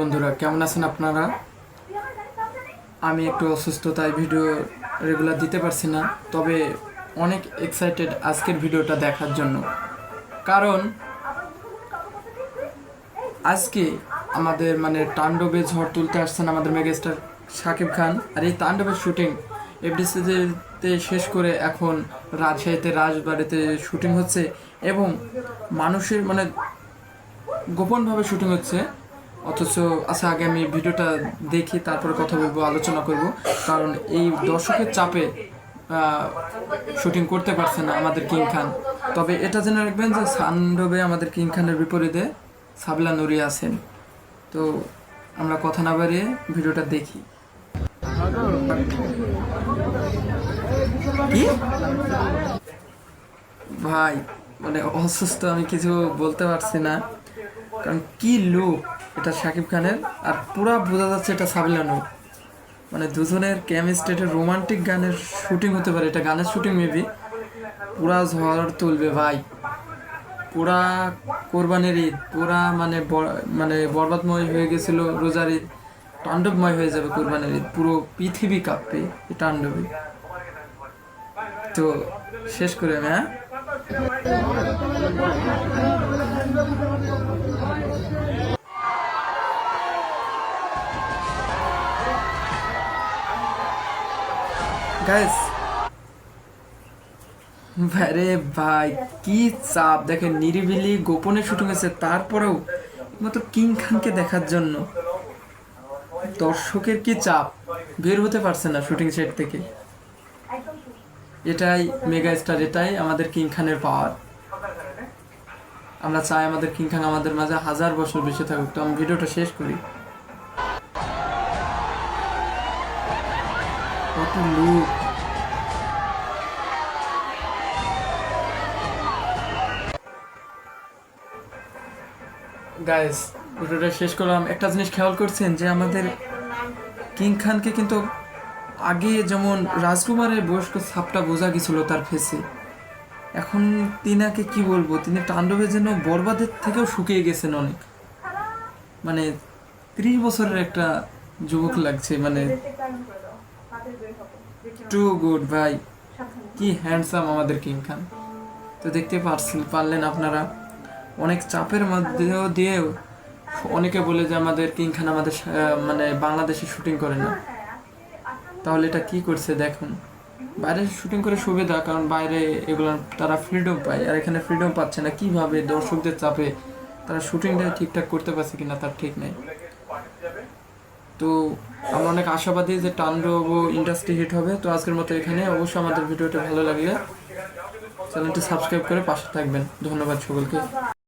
বন্ধুরা, কেমন আছেন আপনারা? আমি একটু অসুস্থ, তাই ভিডিও রেগুলার দিতে পারছি না। তবে অনেক এক্সাইটেড আজকের ভিডিওটা দেখার জন্য। কারণ আজকে আমাদের মানে তাণ্ডবে ঝড় তুলতে আসছেন আমাদের মেগাস্টার শাকিব খান। আর এই তাণ্ডবের শুটিং এফডিসিতে শেষ করে এখন রাজশাহীতে, রাজবাড়িতে শুটিং হচ্ছে এবং মানুষের মানে গোপনভাবে শুটিং হচ্ছে। অথচ আচ্ছা আগে আমি ভিডিওটা দেখি, তারপরে কথা বলব, আলোচনা করব। কারণ এই দর্শকের চাপে শুটিং করতে পারছে না আমাদের কিং খান। তবে এটা জেনে রাখবেন যে সান্ডবে আমাদের কিং খানের বিপরীতে সাবলা নুরি আছেন। তো আমরা কথা না বাড়িয়ে ভিডিওটা দেখি। ভাই মানে অসুস্থ আমি কিছু বলতে পারছি না। কারণ কি লুক? এটা শাকিব খানের, আর পুরা বোঝা যাচ্ছে এটা সাবিলানো মানে দুজনের কেমিস্ট্রিটা রোমান্টিক গানের শুটিং হতে পারে, এটা গানের শুটিং মেবি পুরা ঝড় তুলবে ভাই। পুরা কোরবানির ঈদ, পুরা মানে মানে বরবাদময় হয়ে গেছিল রোজার ঈদ, তাণ্ডবময় হয়ে যাবে কোরবানির ঈদ, পুরো পৃথিবী কাঁপবে এই তাণ্ডবে। তো শেষ করে আমি হ্যাঁ? গাইস আরে ভাই, কি চাপ। দেখেন, নিরিবিলি গোপনে শুটিং হয়েছে। তারপরেও মতো কিং খানকে দেখার জন্য। দর্শকের কি চাপ? বের হতে পারছে না শুটিং সেট থেকে। এটাই মেগা স্টার এটাই আমাদের কিং খানের পাওয়ার। আমরা চাই আমাদের কিং খান আমাদের মাঝে হাজার বছর বেঁচে থাকুক। তো আমি ভিডিওটা শেষ করি। কত লুক গাইস ভিডিওটা শেষ করলাম। একটা জিনিস খেয়াল করছেন যে আমাদের কিং খানকে কিন্তু আগে যেমন রাজকুমারের বয়স্ক ছাপটা বোঝা গেছিল তার ফেসে এখন তিনাকে কি বলব? তিনি তাণ্ডবের জন্য বরবাদের থেকেও শুকিয়ে গেছেন অনেক। মানে ত্রিশ বছরের একটা যুবক লাগছে মানে টু গুড ভাই। কি হ্যান্ডসাম আমাদের কিং খান তো দেখতে পারছেন পারলেন আপনারা। অনেক চাপের মধ্যেও দিয়েও অনেকে বলে যে আমাদের কিং খান আমাদের মানে বাংলাদেশে শুটিং করে না। তাহলে এটা কি করছে দেখুন। বাইরে শুটিং করে সুবিধা, কারণ বাইরে এগুলো তারা ফ্রিডম পায়। আর এখানে ফ্রিডম পাচ্ছে না। কীভাবে দর্শকদের চাপে তারা শুটিংটা ঠিকঠাক করতে পারছে কিনা তার ঠিক নেই। তো আমরা অনেক আশাবাদী যে তাণ্ডব ইন্ডাস্ট্রি হিট হবে। তো আজকের মতো এখানে। অবশ্যই আমাদের ভিডিওটা ভালো লাগলে চ্যানেলটি সাবস্ক্রাইব করে পাশে থাকবেন। ধন্যবাদ সকলকে।